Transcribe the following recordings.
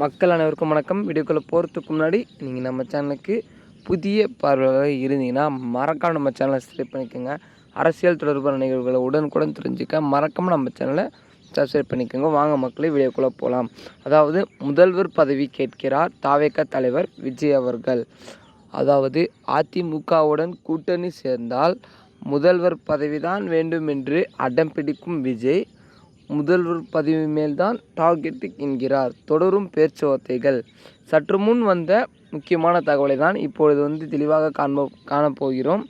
மக்கள் அனைவருக்கும் வணக்கம். வீடியோக்குள்ளே போகிறதுக்கு முன்னாடி நீங்கள் நம்ம சேனலுக்கு புதிய பார்வையாக இருந்தீங்கன்னா மறக்காம நம்ம சேனலை சப்ஸ்கிரைப் பண்ணிக்கோங்க. அரசியல் தொடர்பான நிகழ்வுகளை உடனுக்குடன் தெரிஞ்சுக்க மறக்காமல் நம்ம சேனலை சப்ஸ்கிரைப் பண்ணிக்கோங்க. வாங்க மக்களே வீடியோக்குள்ளே போகலாம் அதாவது முதல்வர் பதவி கேட்கிறார் தாவேக தலைவர் விஜய் அவர்கள். அதாவது அதிமுகவுடன் கூட்டணி சேர்ந்தால் முதல்வர் பதவிதான் வேண்டும் என்று அடம் பிடிக்கும் விஜய். முதல்வர் பதவி மேல்தான் டார்கெட் என்கிறார். தொடரும் பேச்சுவார்த்தைகள். சற்று முன் வந்த முக்கியமான தகவலை தான் இப்பொழுது வந்து தெளிவாக காண்போ காணப்போகிறோம்.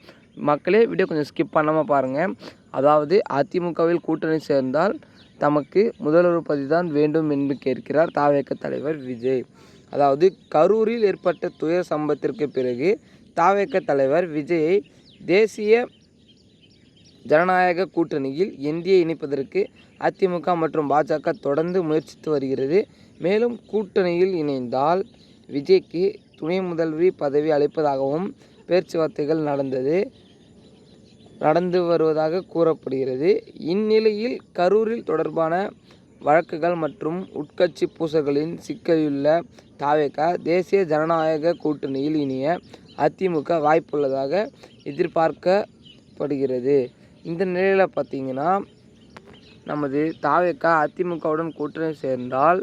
மக்களே வீடியோ கொஞ்சம் ஸ்கிப் பண்ணாமல் பாருங்கள் அதாவது அதிமுகவில் கூட்டணி சேர்ந்தால் தமக்கு முதல்வர் பதவி தான் வேண்டும் என்று கேட்கிறார் தாவேக்க தலைவர் விஜய். அதாவது கரூரில் ஏற்பட்ட துயர் சம்பவத்திற்கு பிறகு தாவேக்க தலைவர் விஜயை தேசிய ஜனநாயக கூட்டணியில் என்டிஏ இணைப்பதற்கு அதிமுக மற்றும் பாஜக தொடர்ந்து முயற்சித்து வருகிறது. மேலும் கூட்டணியில் இணைந்தால் விஜய்க்கு துணை முதல்வி பதவி அளிப்பதாகவும் பேச்சுவார்த்தைகள் நடந்தது நடந்து வருவதாக கூறப்படுகிறது. இந்நிலையில் கரூரில் தொடர்பான வழக்குகள் மற்றும் உட்கட்சி பூசல்களின் சிக்கலுள்ள தாவேக தேசிய ஜனநாயக கூட்டணியில் இணைய அதிமுக வாய்ப்புள்ளதாக எதிர்பார்க்கப்படுகிறது. இந்த நிலையில் பார்த்தீங்கன்னா நமது தாவேக்கா அதிமுகவுடன் கூட்டணி சேர்ந்தால்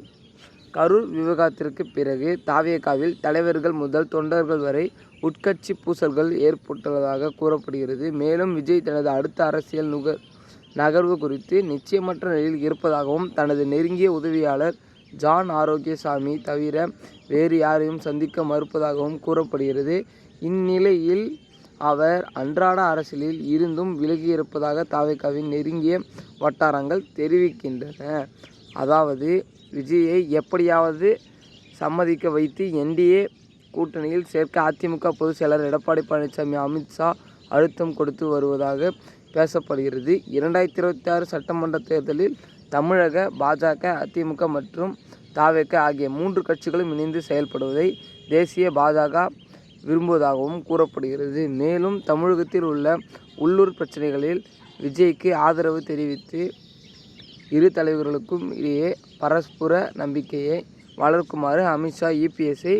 கரூர் விவகாரத்திற்கு பிறகு தாவேக்காவில் தலைவர்கள் முதல் தொண்டர்கள் வரை உட்கட்சி பூசல்கள் ஏற்பட்டுள்ளதாக கூறப்படுகிறது. மேலும் விஜய் தனது அடுத்த அரசியல் நுகர் நகர்வு குறித்து நிச்சயமற்ற நிலையில் இருப்பதாகவும் தனது நெருங்கிய உதவியாளர் ஜான் ஆரோக்கியசாமி தவிர வேறு யாரையும் சந்திக்க மறுப்பதாகவும் கூறப்படுகிறது. இந்நிலையில் அவர் அன்றாட அரசியலில் இருந்தும் விலகியிருப்பதாக தாவேக்காவின் நெருங்கிய வட்டாரங்கள் தெரிவிக்கின்றன. அதாவது விஜயை எப்படியாவது சம்மதிக்க வைத்து என்டிஏ கூட்டணியில் சேர்க்க அதிமுக பொதுச் செயலர் எடப்பாடி பழனிசாமி அமித்ஷா அழுத்தம் கொடுத்து வருவதாக பேசப்படுகிறது. இரண்டாயிரத்தி இருபத்தி ஆறு சட்டமன்ற தேர்தலில் தமிழக பாஜக அதிமுக மற்றும் தாவேக ஆகிய மூன்று கட்சிகளும் இணைந்து செயல்படுவதை தேசிய பாஜக விரும்புவதாகவும் கூறப்படுகிறது. மேலும் தமிழகத்தில் உள்ள உள்ளூர் பிரச்சனைகளில் விஜய்க்கு ஆதரவு தெரிவித்து இரு தலைவர்களுக்கும் இடையே பரஸ்பர நம்பிக்கையை வளர்க்குமாறு அமித்ஷா இபிஎஸ்ஐ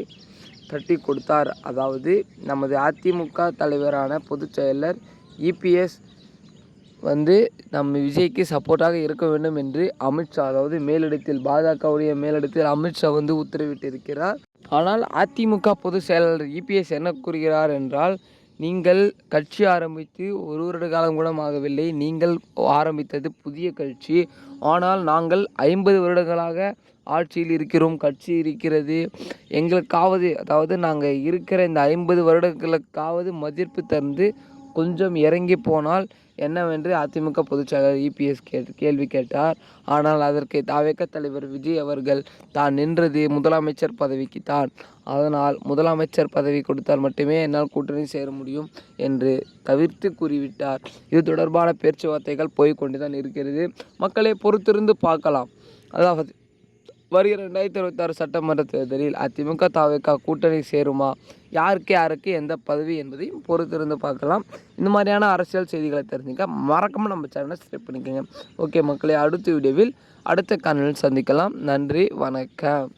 தட்டி கொடுத்தார். அதாவது நமது அதிமுக தலைவரான பொதுச் செயலர் இபிஎஸ் வந்து நம்ம விஜய்க்கு சப்போர்ட்டாக இருக்க வேண்டும் என்று அமித்ஷா அதாவது மேலிடத்தில் பாஜகவுடைய மேலிடத்தில் அமித்ஷா வந்து உத்தரவிட்டிருக்கிறார். ஆனால் அதிமுக பொதுச் செயலாளர் இபிஎஸ் என்ன கூறுகிறார் என்றால் நீங்கள் கட்சி ஆரம்பித்து ஒரு வருட காலம் கூட ஆகவில்லை. நீங்கள் ஆரம்பித்தது புதிய கட்சி. ஆனால் நாங்கள் ஐம்பது வருடங்களாக ஆட்சியில் இருக்கிறோம் கட்சி இருக்கிறது. எங்களுக்காவது அதாவது நாங்கள் இருக்கிற இந்த ஐம்பது வருடங்களுக்காவது மதிப்பு தந்து கொஞ்சம் இறங்கி போனால் என்னவென்று அதிமுக பொதுச்செயலாளர் இபிஎஸ் கே கேள்வி கேட்டார். ஆனால் அதற்கு தாவேக்க தலைவர் விஜய் அவர்கள் தான் நின்றது முதலமைச்சர் பதவிக்கு தான். அதனால் முதலமைச்சர் பதவி கொடுத்தால் மட்டுமே என்னால் கூட்டணி சேர முடியும் என்று தவிர்த்து கூறிவிட்டார். இது தொடர்பான பேச்சுவார்த்தைகள் போய்கொண்டு தான் இருக்கிறது. மக்களை பொறுத்திருந்து பார்க்கலாம். அதாவது வருகிற ரெண்டாயிரத்தி இருபத்தாறு சட்டமன்ற தேர்தலில் அதிமுக தாவேக்கா கூட்டணி சேருமா? யாருக்கு யாருக்கு எந்த பதவி என்பதையும் பொறுத்திருந்து பார்க்கலாம். இந்த மாதிரியான அரசியல் செய்திகளை தெரிஞ்சுக்க மறக்காமல் நம்ம சேனலை சப்ஸ்கிரைப் பண்ணிக்கோங்க. ஓகே மக்களை அடுத்த வீடியோவில் அடுத்த காணொலியில் சந்திக்கலாம். நன்றி வணக்கம்.